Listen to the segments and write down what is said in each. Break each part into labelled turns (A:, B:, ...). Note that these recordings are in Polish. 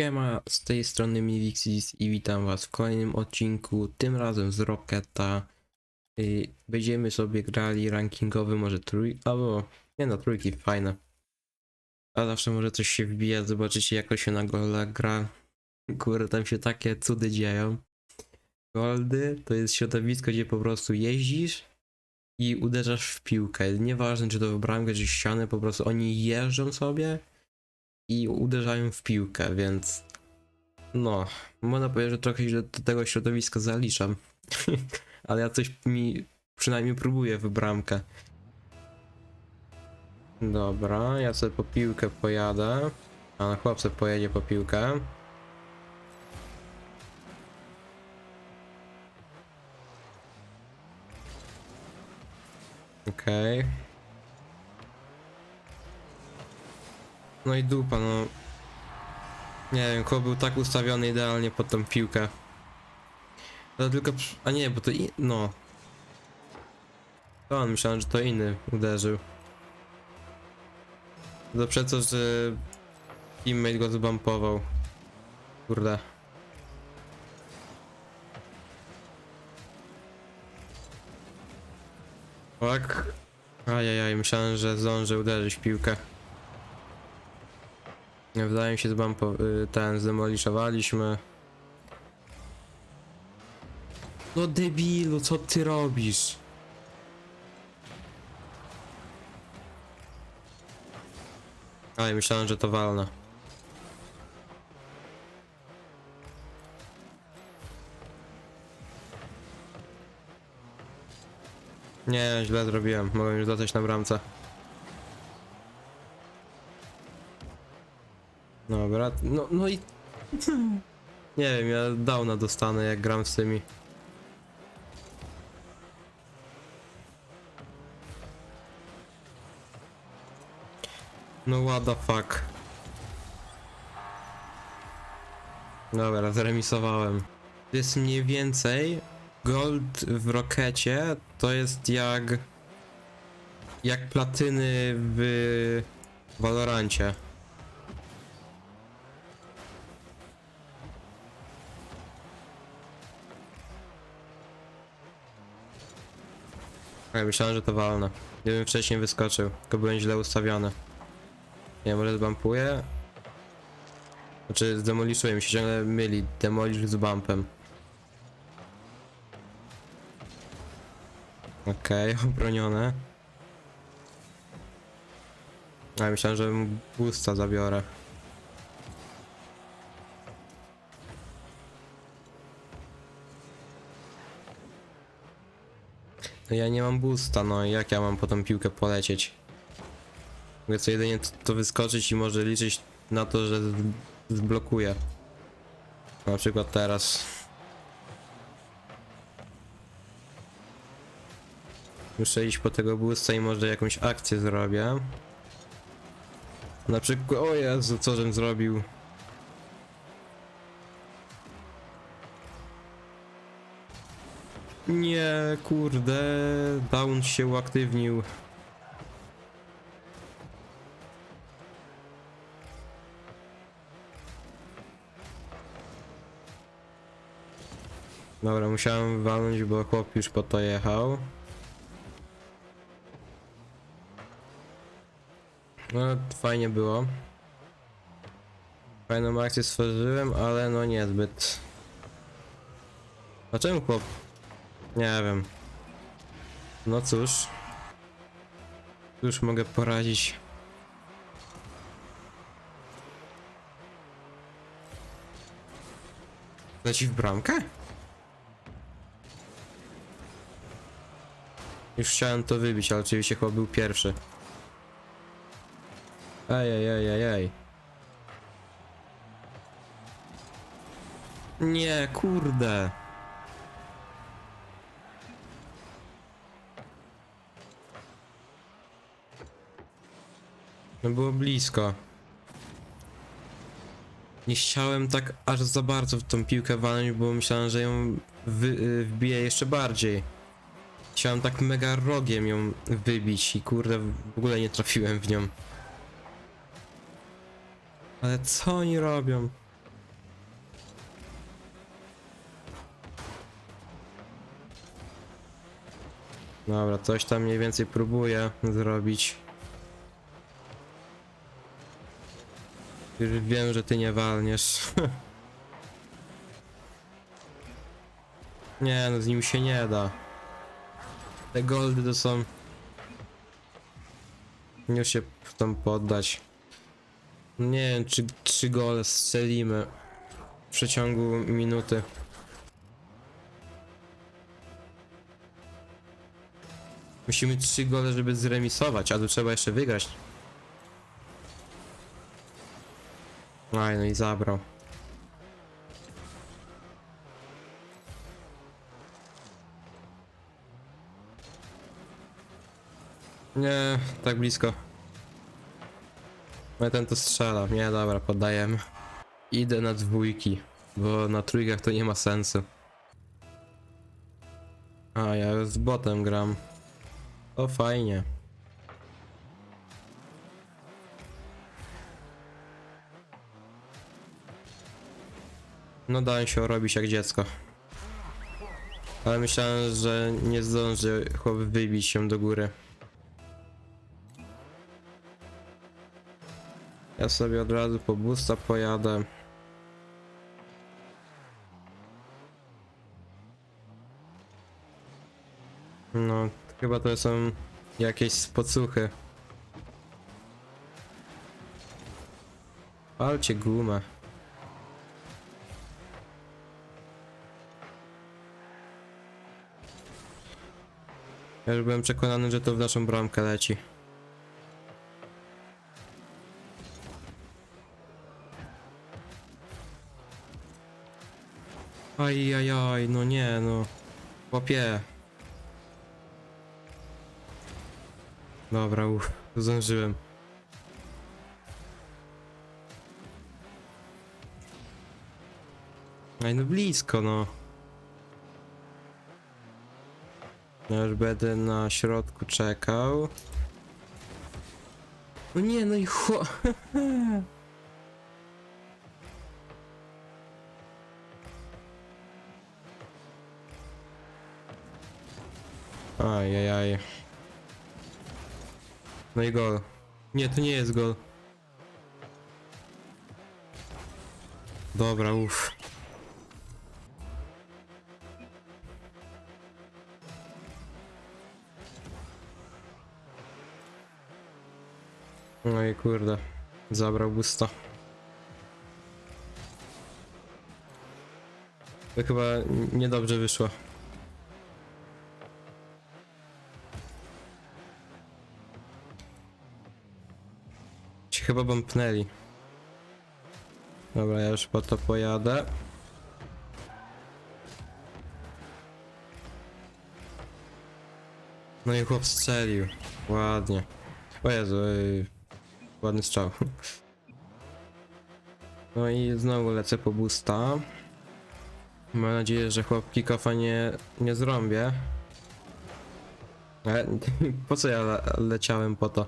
A: Siema, z tej strony Milixis i witam was w kolejnym odcinku, tym razem z Rocketa. Yy, będziemy sobie grali rankingowy, może trój... albo nie no, trójki, fajne. A zawsze może coś się wbija, zobaczycie jak się na gola gra. Kurde, tam się takie cudy dzieją. Goldy to jest środowisko, gdzie po prostu jeździsz i uderzasz w piłkę. Nieważne czy to w bramkę, czy w ścianę, po prostu oni jeżdżą sobie i uderzają w piłkę, więc no, można powiedzieć, że trochę się do tego środowiska zaliczam. Ale ja coś mi przynajmniej próbuję w bramkę. Dobra, ja sobie po piłkę pojadę. A no chłop sobie pojedzie po piłkę. Okej. No i dupa, no. Nie wiem, chłop był tak ustawiony idealnie pod tą piłkę. To tylko. przy- A nie, bo to i. No. To on myślałem, że to inny uderzył. To przez to, że teammate go zbampował. Kurde. Tak. Ajajaj, myślałem, że zdążę uderzyć w piłkę. Nie wydaje mi się, że y, ten zdemoliszowaliśmy. No debilu, co ty robisz? Ale myślałem, że to walne. Nie, źle zrobiłem. Mogłem już zostać na bramce. Dobra, no, no i... Nie wiem, ja downa dostanę jak gram z tymi. No what the fuck. Dobra, zremisowałem. To jest mniej więcej gold w rokecie to jest jak jak platyny w Valorancie. Ja myślałem, że to walne. Gdybym wcześniej wyskoczył, tylko byłem źle ustawiony. Nie, może zbampuję? Znaczy, zdemoliszuję mi się ciągle myli. Demolisz z bumpem. Okej, obronione. A myślałem, że mu boosta zabiorę. No ja nie mam boosta, no i jak ja mam po tą piłkę polecieć? Mogę co jedynie to, to wyskoczyć i może liczyć na to, że z- zblokuję. Na przykład teraz. Muszę iść po tego boosta i może jakąś akcję zrobię. Na przykład, o Jezu, co żem zrobił? Nie, kurde, down się uaktywnił. Dobra, musiałem walnąć, bo chłop już po to jechał. No, fajnie było. Fajną akcję stworzyłem, ale no niezbyt. Dlaczego chłop? Nie wiem. No cóż. Cóż mogę poradzić. Leci w bramkę? Już chciałem to wybić, ale oczywiście chyba był pierwszy. Ej, ej, ej, ej, ej. Nie, kurde. No było blisko. Nie chciałem tak aż za bardzo w tą piłkę walnąć, bo myślałem, że ją wy, y, wbiję jeszcze bardziej. Chciałem tak mega rogiem ją wybić i kurde, w ogóle nie trafiłem w nią. Ale co oni robią? Dobra, coś tam mniej więcej próbuję zrobić. Już wiem, że ty nie walniesz. nie no, z nim się nie da. Te goldy to są... Już się chcą poddać. Nie wiem, czy trzy gole strzelimy w przeciągu minuty. Musimy trzy gole, żeby zremisować, a tu trzeba jeszcze wygrać. Aj, no i zabrał. Nie, tak blisko. Ale ten to strzela. Nie, dobra, poddajemy. Idę na dwójki, bo na trójkach to nie ma sensu. A, ja z botem gram. O, fajnie. No dałem się robić jak dziecko. Ale myślałem, że nie zdąży chłop wybić się do góry. Ja sobie od razu po busta pojadę. No, chyba to są jakieś spocuchy. Palcie gumę. Ja już byłem przekonany, że to w naszą bramkę leci. Ajajaj, no nie, no. Chłopie. Dobra, uff, zdążyłem. Aj, no blisko, no. Ja już będę na środku czekał. No nie, no i chło... Ajajaj. No i gol. Nie, to nie jest gol. Dobra, uff. No i kurde. Zabrał busta. To chyba niedobrze wyszło. Ci chyba bąpnęli. Dobra, ja już po to pojadę. No i chłop strzelił. Ładnie. O Jezu, ej. Ładny strzał. No i znowu lecę po busta. Mam nadzieję, że chłop kickofa nie, nie zrąbie. Ale po co ja le leciałem po to?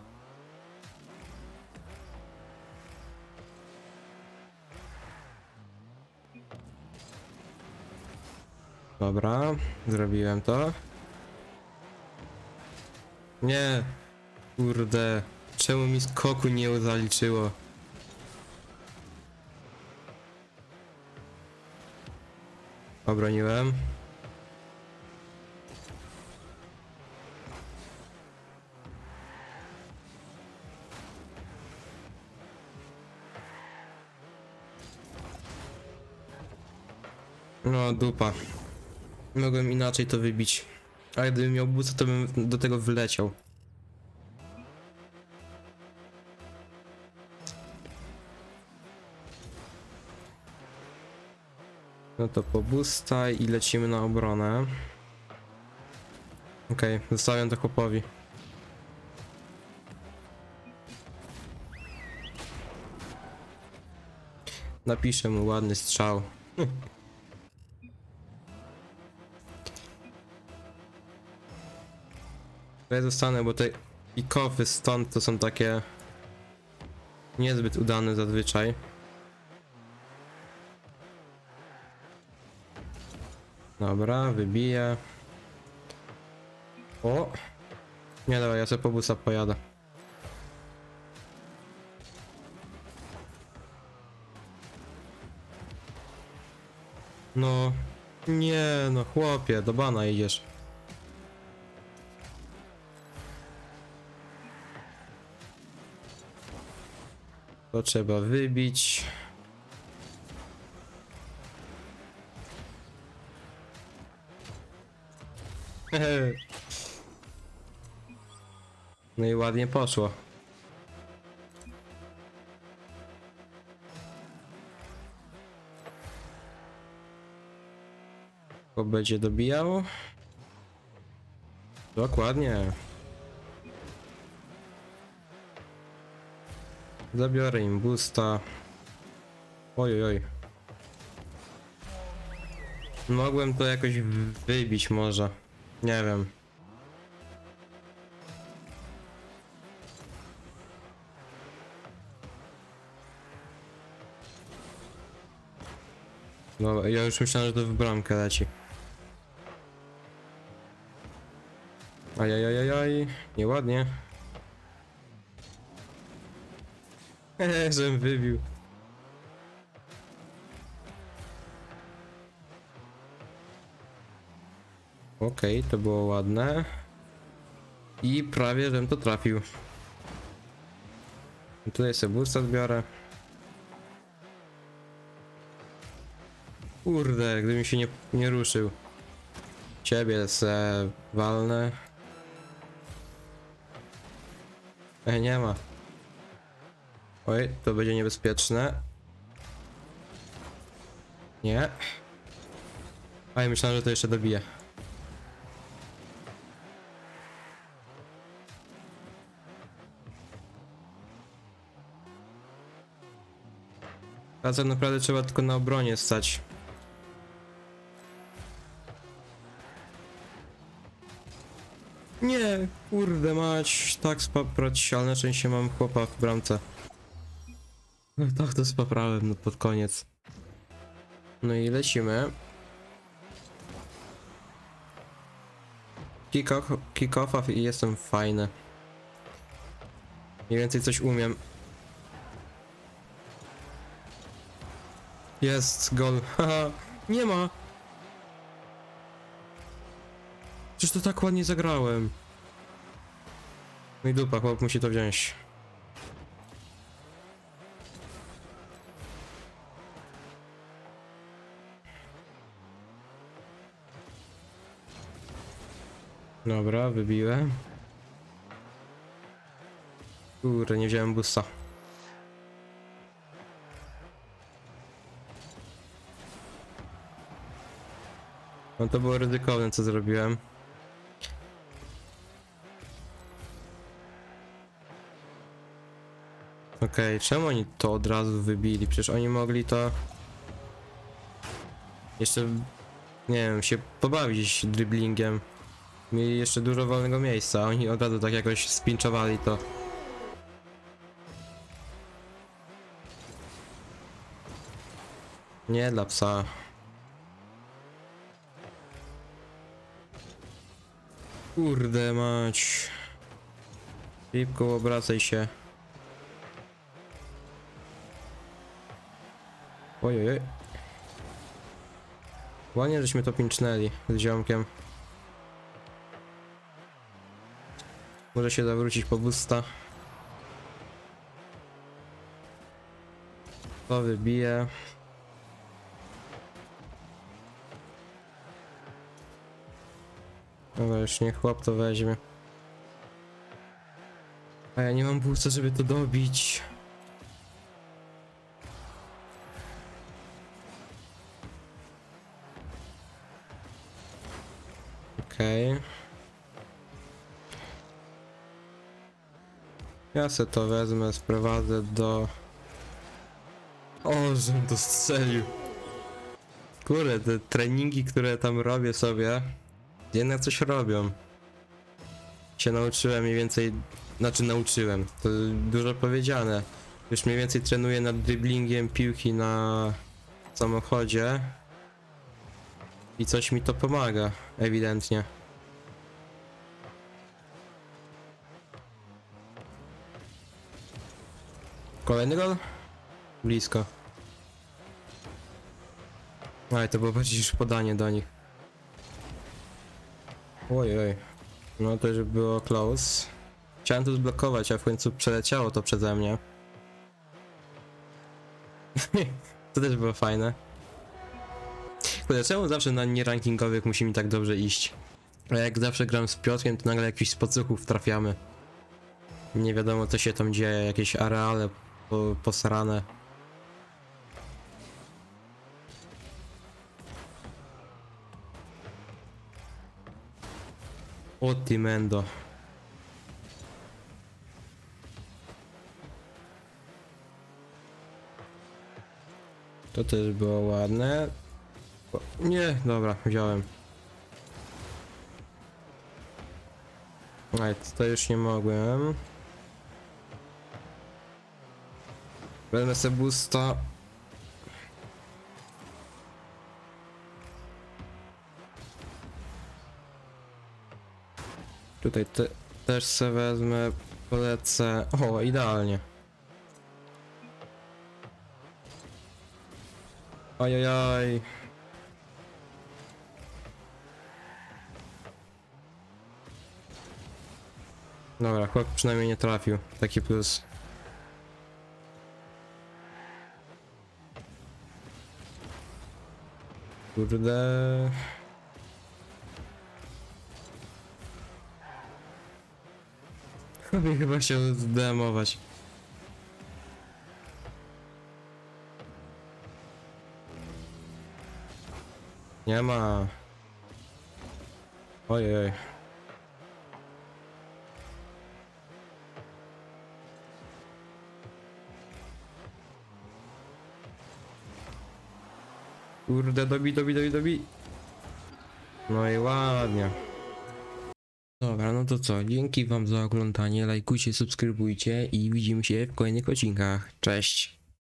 A: Dobra, zrobiłem to. Nie, kurde, czemu mi skoku nie zaliczyło? Obroniłem. No dupa. Mogłem inaczej to wybić. Ale gdybym miał buca, to bym do tego wyleciał. No to po busta i lecimy na obronę. Okej, zostawiam to chłopowi. Napiszę mu ładny strzał. Ja zostanę, bo te kofy stąd to są takie niezbyt udane zazwyczaj. Dobra, wybiję. O! Nie dawaj, ja sobie po busa pojadę. No, nie no chłopie, do bana idziesz. To trzeba wybić. No i ładnie poszło. Bo będzie dobijał. Dokładnie. Zabiorę im boosta. Oj, oj. Mogłem to jakoś wybić może. Nie wiem. Dobra, ja już myślałem, że to w bramkę leci. Ajajajajaj, nieładnie. Hehe, żem wybił. Okej, to było ładne. I prawie żem to trafił. Tutaj sobie bursa zbiorę. Kurde, gdybym się nie, nie ruszył. Ciebie se walnę. Ej, nie ma. Oj, to będzie niebezpieczne. Nie. A ja myślałem, że to jeszcze dobije. A tak naprawdę trzeba tylko na obronie stać. Nie, kurde mać, tak spaprać, na szczęście mam chłopa w bramce. No tak to spaprałem no pod koniec. No i lecimy. Kick-off- Kick-offa i jestem fajny. Mniej więcej coś umiem. Jest, gol. Nie ma. Przecież to tak ładnie zagrałem. No i dupa, chłop musi to wziąć. Dobra, wybiłem. Kurde, nie wziąłem busa. No to było ryzykowne, co zrobiłem. Okej, czemu oni to od razu wybili? Przecież oni mogli to... Jeszcze, nie wiem, się pobawić dribblingiem. Mieli jeszcze dużo wolnego miejsca, oni od razu tak jakoś spinczowali to. Nie dla psa. Kurde mać. Szybko obracaj się. Ojej. Ładnie, żeśmy to pincznęli z ziomkiem. Może się zawrócić po busta. To wybije. Dobra, już niech chłop to weźmie. A ja nie mam busta, żeby to dobić. Okej. Ja se to wezmę, sprowadzę do... O, żem to strzelił. Kurde, te treningi, które tam robię sobie, jednak coś robią. Się nauczyłem mniej więcej, znaczy nauczyłem, to dużo powiedziane. Już mniej więcej trenuję nad dribblingiem piłki na samochodzie. I coś mi to pomaga, ewidentnie. Kolejny gol? Blisko. Ale to było bardziej już podanie do nich. Ojej. No to już było close. Chciałem tu zblokować, a w końcu przeleciało to przeze mnie. to też było fajne. Kurde, czemu zawsze na nierankingowych musi mi tak dobrze iść? A jak zawsze gram z Piotrkiem, to nagle jakiś spocuchów trafiamy. Nie wiadomo co się tam dzieje, jakieś areale po, posrane. O mendo. To też było ładne. O, nie, dobra, wziąłem. Ale to już nie mogłem. Wezmę sobie boosta. Tutaj te, też se wezmę, polecę. O, idealnie. Ajajaj. Dobra, chłop przynajmniej nie trafił. Taki plus. Kurde. Chyba się zdemować. Nie ma. Ojej. Kurde, dobi, dobi, dobi, dobi. No i ładnie. Dobra, no to co? Dzięki wam za oglądanie, lajkujcie, subskrybujcie i widzimy się w kolejnych odcinkach. Cześć!